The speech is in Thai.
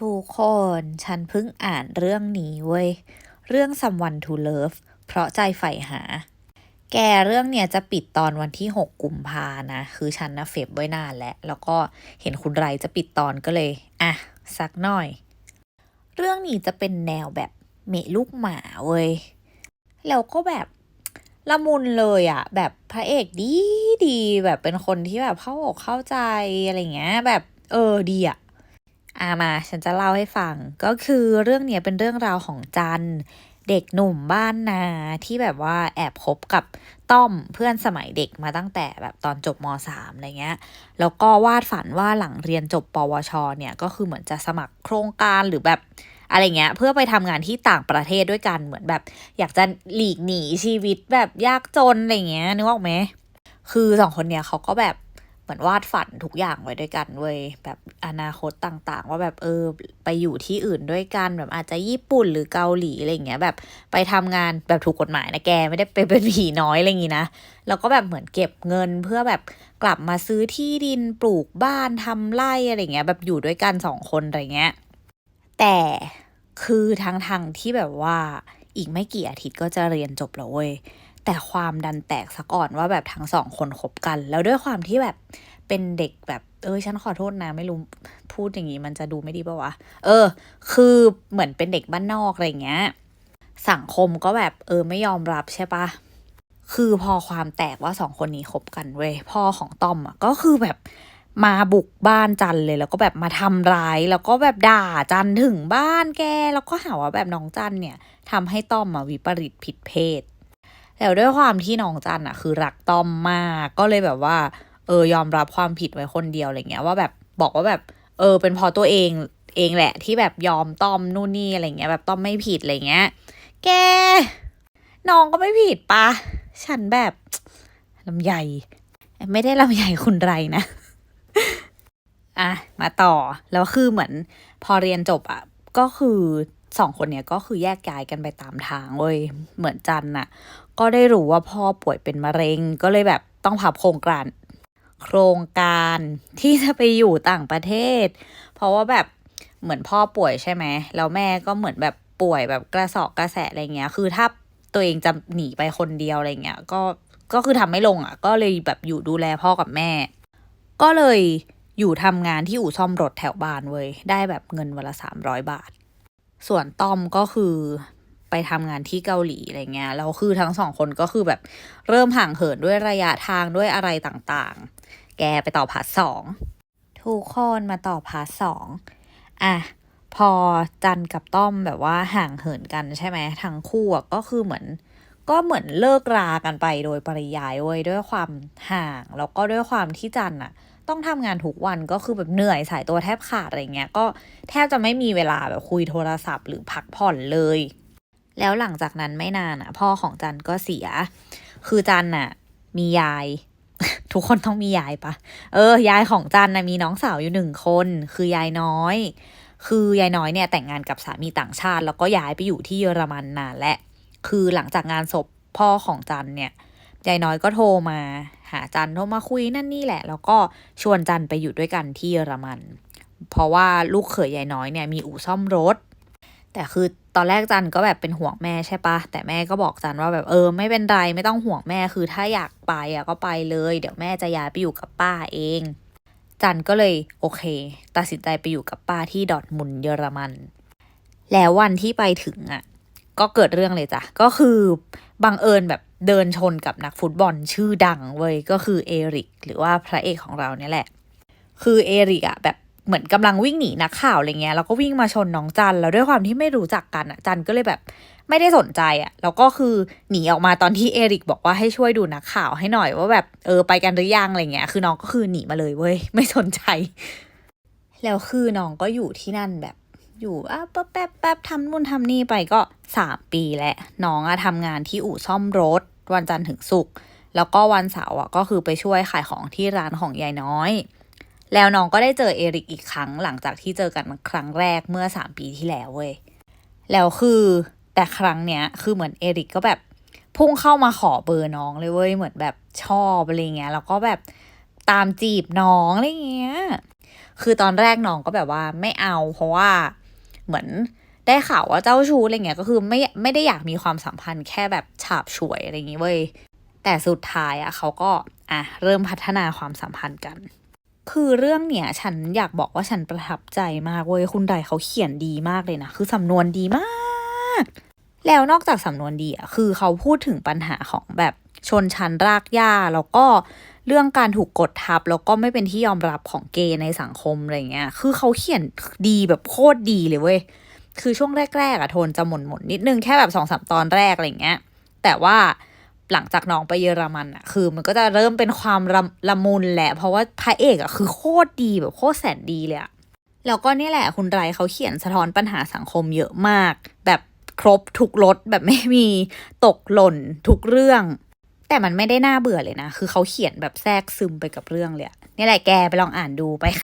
ทุกคน ฉันเพิ่งอ่านเรื่องนี้เว้ย เรื่อง Someone to Love เพราะใจใฝ่หา แกเรื่องเนี่ยจะปิดตอนวันที่ 6 กุมภานะ คือฉันนะเฟบไว้นานแล้ว แล้วก็เห็นคุณไรจะปิดตอนก็เลย อะ สักหน่อย เรื่องนี้จะเป็นแนวแบบเมลูกหมาเว้ย แล้วก็แบบละมุนเลยอะแบบพระเอกดีดีแบบเป็นคนที่แบบเข้าอกเข้าใจอะไรเงี้ย แบบเออดีอะ อามาฉันจะเล่าให้ฟัง ก็คือเรื่องเนี้ยเป็นเรื่องราวของจันเด็กหนุ่มบ้านนาที่แบบว่าแอบคบกับต้อมเพื่อนสมัยเด็กมาตั้งแต่แบบตอนจบม .3 อะไรเงี้ย แล้วก็วาดฝันว่าหลังเรียนจบปวชเนี่ยก็คือเหมือนจะสมัครโครงการหรือแบบอะไรเงี้ยเพื่อไปทำงานที่ต่างประเทศด้วยกันเหมือนแบบ อยากจะหลีกหนีชีวิตแบบยากจนอะไรเงี้ยนึกออกไหมคือสองคนเนี่ยเขาก็แบบ มือนวาดฝันทุกอย่างไว้ด้วยกันเว้ยแบบอนาคตต่างๆ ว่าแบบเออไปอยู่ที่อื่นด้วยกันแบบอาจจะญี่ปุ่นหรือเกาหลีอะไรเงี้ยแบบไปทำงานแบบถูกกฎหมายนะแกไม่ได้ไปเป็นผีน้อยอะไรอย่างงี้นะแล้วก็แบบเหมือนเก็บเงินเพื่อแบบกลับมาซื้อที่ดินปลูกบ้านทำไร่อะไรเงี้ยแบบอยู่ด้วยกันสองคนอะไรเงี้ยแต่คือทั้งทางที่แบบว่าอีกไม่กี่อาทิตย์ก็จะเรียนจบแล้วเว้ย แต่ความดันแตกซะก่อนว่าแบบทั้งสองคนคบกัน แล้วด้วยความที่แบบเป็นเด็กแบบ เออฉันขอโทษนะ ไม่รู้พูดอย่างนี้มันจะดูไม่ดีปะวะ เออ คือเหมือนเป็นเด็กบ้านนอกอะไรเงี้ย สังคมก็แบบ เออไม่ยอมรับใช่ปะคือพอความแตกว่าสองคนนี้คบกันเว้ยพ่อของต้อมอะก็คือแบบมาบุกบ้านจันเลย แล้วก็แบบมาทำร้าย แล้วก็แบบด่าจันถึงบ้านแก แล้วก็หาว่าแบบน้องจันเนี่ยทำให้ต้อมมาวิปริตผิดเพศ แล้วด้วยความที่น้องจันอะคือรักต้อมมาก ก็เลยแบบว่า เออยอมรับความผิดไว้คนเดียวอะไรเงี้ยว่าแบบบอกว่าแบบเออเป็นพอตัวเองเองแหละที่แบบยอมต้อมนู่นนี่อะไรเงี้ยแบบต้อมไม่ผิดอะไรเงี้ย แก น้องก็ไม่ผิดปะฉันแบบลำใหญ่ไม่ได้ลำใหญ่คุณไรนะอะมาต่อแล้วคือเหมือนพอเรียนจบอะก็คือ สองคนเนี้ยก็คือแยกย้ายกันไปตามทางเว้ยเหมือนจันน่ะ ก็ได้รู้ว่าพ่อป่วยเป็นมะเร็ง ก็เลยแบบต้องพับโครงการ โครงการที่จะไปอยู่ต่างประเทศ เพราะว่าแบบเหมือนพ่อป่วยใช่ไหมแล้วแม่ก็เหมือนแบบป่วยแบบกระสอบกระแสอะไรเงี้ย คือถ้าตัวเองจะหนีไปคนเดียวอะไรเงี้ย ก็ก็คือทำไม่ลงอะ ก็เลยแบบอยู่ดูแลพ่อกับแม่ ก็เลยอยู่ทำงานที่อู่ซ่อมรถแถวบ้านเว้ยได้แบบเงินวันละสามร้อยบาท ส่วนต้อมก็คือไปทำงานที่เกาหลีอะไรเงี้ยแล้วคือทั้งสองคนก็คือแบบเริ่มห่างเหินด้วยระยะทางด้วยอะไรต่างๆ แกไปต่อพาร์ทสองทุกคนมาต่อพาร์ทสองอะพอจันกับต้อมแบบว่าห่างเหินกันใช่ไหมทั้งคู่ก็คือเหมือน ก็เหมือนเลิกรากันไปโดยปริยายเว้ยด้วยความห่าง แล้วก็ด้วยความที่จันอะ ต้องทำงานทุกวันก็คือแบบเหนื่อยสายตัวแทบขาดอะไรเงี้ยก็แทบจะไม่มีเวลาแบบคุยโทรศัพท์หรือพักผ่อนเลย แล้วหลังจากนั้นไม่นานอะ พ่อของจันก็เสีย คือจันอะ มียาย ทุกคนต้องมียายปะเออยายของจันนะมีน้องสาวอยู่หนึ่งคน คือยายน้อย คือยายน้อยเนี่ยแต่งงานกับสามีต่างชาติ แล้วก็ย้ายไปอยู่ที่เยอรมันนานและ คือหลังจากงานศพพ่อของจันเนี่ยยายน้อยก็โทรมา หาจันโทรมาคุยนั่นนี่แหละ แล้วก็ชวนจันไปอยู่ด้วยกันที่เยอรมัน เพราะว่าลูกเขยยายน้อยเนี่ยมีอู่ซ่อมรถ แต่คือตอนแรกจันก็แบบเป็นห่วงแม่ใช่ปะแต่แม่ก็บอกจันว่าแบบเออไม่เป็นไรไม่ต้องห่วงแม่คือถ้าอยากไปอะก็ไปเลย เดี๋ยวแม่จะย้ายไปอยู่กับป้าเอง จันก็เลยโอเค ตัดสินใจไปอยู่กับป้าที่ดอทมุนเยอรมัน แล้ววันที่ไปถึงอะก็เกิดเรื่องเลยจ้ะ ก็คือบังเอิญแบบ เดินชนกับนักฟุตบอลชื่อดังเว้ยก็คือเอริกหรือว่าพระเอกของเราเนี่ยแหละ คือเอริกอะแบบเหมือนกำลังวิ่งหนีนักข่าวอะไรเงี้ยแล้วก็วิ่งมาชนน้องจันแล้วด้วยความที่ไม่รู้จักกันอะจันก็เลยแบบไม่ได้สนใจอะแล้วก็คือหนีออกมาตอนที่เอริกบอกว่าให้ช่วยดูนักข่าวให้หน่อยว่าแบบเออไปกันหรือยังอะไรเงี้ย คือน้องก็คือหนีมาเลยเว้ยไม่สนใจ แล้วคือน้องก็อยู่ที่นั่นแบบอยู่อะแป๊บแป๊บแป๊บทำนู่นทำนี่ไปก็สามปีแล้วน้องอะทำงานที่อู่ซ่อมรถ วันจันทร์ถึงศุกร์แล้วก็วันเสาร์อะก็คือไปช่วยขายของที่ร้านของยายน้อย แล้วน้องก็ได้เจอเอริกอีกครั้งหลังจากที่เจอกันครั้งแรกเมื่อสามปีที่แล้วเว้ยแล้วคือแต่ครั้งเนี้ยคือเหมือนเอริกก็แบบพุ่งเข้ามาขอเบอร์น้องเลยเว้ยเหมือนแบบชอบอะไรเงี้ยแล้วก็แบบตามจีบน้องอะไรเงี้ย คือตอนแรกน้องก็แบบว่าไม่เอา เพราะว่าเหมือน ได้ข่าวว่าเจ้าชู้อะไรเงี้ยก็คือไม่ไม่ได้อยากมีความสัมพันธ์แค่แบบฉาบฉวยอะไรอย่างงี้เว้ยแต่สุดท้ายอะเขาก็อะเริ่มพัฒนาความสัมพันธ์กัน คือเรื่องเนี้ยฉันอยากบอกว่าฉันประทับใจมากเว้ยคุณไดเขาเขียนดีมากเลยนะคือสำนวนดีมาก แล้วนอกจากสำนวนดีอะคือเขาพูดถึงปัญหาของแบบชนชั้นรากหญ้าแล้วก็เรื่องการถูกกดทับแล้วก็ไม่เป็นที่ยอมรับของเกย์ในสังคมอะไรเงี้ย คือเขาเขียนดีแบบโคตรดีเลยเว้ย คือช่วงแรกๆอะโทนจะหม่นหม่นนิดนึงแค่แบบสองสามตอนแรกอะไรเงี้ย แต่ว่าหลังจากน้องไปเยอรมันอะคือมันก็จะเริ่มเป็นความละละมุนแหละ เพราะว่าพระเอกอะคือโคตรดีแบบโคตรแสนดีเลยอะแล้วก็นี่แหละคุณไรเขาเขียนสะท้อนปัญหาสังคมเยอะมาก แบบครบทุกรสแบบไม่มีตกหล่นทุกเรื่อง แต่มันไม่ได้น่าเบื่อเลยนะ คือเขาเขียนแบบแทรกซึมไปกับเรื่องเลยนี่แหละแกไปลองอ่านดูไป